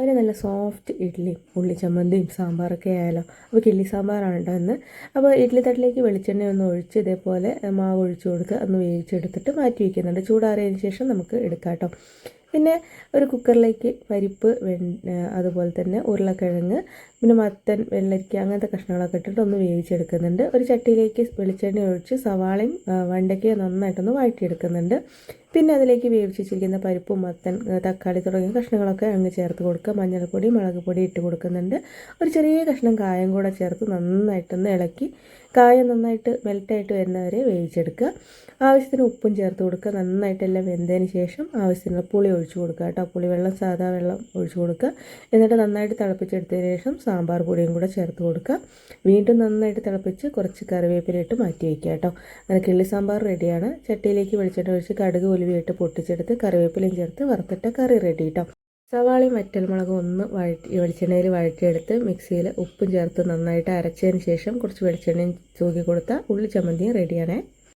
അതിന് നല്ല സോഫ്റ്റ് ഇഡ്ഡലിയും ഉള്ളി ചമ്മന്തിയും സാമ്പാറൊക്കെ ആയാലോ? അപ്പോൾ കിള്ളി സാമ്പാറാണ് കേട്ടോ ഇന്ന്. അപ്പോൾ ഇഡ്ഡലി തട്ടിലേക്ക് വെളിച്ചെണ്ണ ഒന്ന് ഒഴിച്ച് ഇതേപോലെ മാവ് ഒഴിച്ചു കൊടുത്ത് ഒന്ന് വേവിച്ചെടുത്തിട്ട് മാറ്റി വയ്ക്കുന്നുണ്ട് ചൂടാറിയതിന് ശേഷം നമുക്ക് എടുക്കാം കേട്ടോ പിന്നെ ഒരു കുക്കറിലേക്ക് പരിപ്പ് വെ അതുപോലെ തന്നെ ഉരുളക്കിഴങ്ങ് പിന്നെ മത്തൻ വെള്ളരിക്ക അങ്ങനത്തെ കഷ്ണങ്ങളൊക്കെ ഇട്ടിട്ട് ഒന്ന് വേവിച്ചെടുക്കുന്നുണ്ട്. ഒരു ചട്ടിയിലേക്ക് വെളിച്ചെണ്ണ ഒഴിച്ച് സവാളയും വെണ്ടയ്ക്കയും നന്നായിട്ടൊന്ന് വഴറ്റിയെടുക്കുന്നുണ്ട്. പിന്നെ അതിലേക്ക് വേവിച്ച് വെച്ചിരിക്കുന്ന പരിപ്പും മത്തൻ തക്കാളി തുടങ്ങിയ കഷ്ണങ്ങളൊക്കെ അങ്ങ് ചേർത്ത് കൊടുക്കുക. മഞ്ഞൾപ്പൊടി മുളക് പൊടി ഇട്ട് കൊടുക്കുന്നുണ്ട്. ഒരു ചെറിയ കഷ്ണം കായം കൂടെ ചേർത്ത് നന്നായിട്ടൊന്ന് ഇളക്കി കായം നന്നായിട്ട് മെൽറ്റായിട്ട് വരുന്നവരെ വേവിച്ചെടുക്കുക. ആവശ്യത്തിന് ഉപ്പും ചേർത്ത് കൊടുക്കുക. നന്നായിട്ടെല്ലാം വെന്തതിന് ശേഷം ആവശ്യത്തിന് പുളി ഒഴിച്ചു കൊടുക്കുക കേട്ടോ. പുളി വെള്ളം സാധാ വെള്ളം ഒഴിച്ചു കൊടുക്കുക. എന്നിട്ട് നന്നായിട്ട് തിളപ്പിച്ചെടുത്തതിന് ശേഷം സാമ്പാർ പൊടിയും കൂടെ ചേർത്ത് കൊടുക്കുക. വീണ്ടും നന്നായിട്ട് തിളപ്പിച്ച് കുറച്ച് കറിവേപ്പില ഇട്ട് മാറ്റി വയ്ക്കുക കേട്ടോ. അങ്ങനെ കിള്ളി സാമ്പാർ റെഡിയാണ്. ചട്ടിയിലേക്ക് വെളിച്ചെണ്ണ ഒഴിച്ച് കടുക് ഉലുവയിട്ട് പൊട്ടിച്ചെടുത്ത് കറിവേപ്പിലയും ചേർത്ത് വറുത്തിട്ട കറി റെഡി കേട്ടോ സവാളയും വറ്റൽമുളകും ഒന്ന് വഴറ്റി വെളിച്ചെണ്ണയിൽ വഴറ്റിയെടുത്ത് മിക്സിയിൽ ഉപ്പും ചേർത്ത് നന്നായിട്ട് അരച്ചതിന് ശേഷം കുറച്ച് വെളിച്ചെണ്ണയും തൂക്കി കൊടുത്താൽ ഉള്ളി ചമ്മന്തിയും റെഡിയാണേ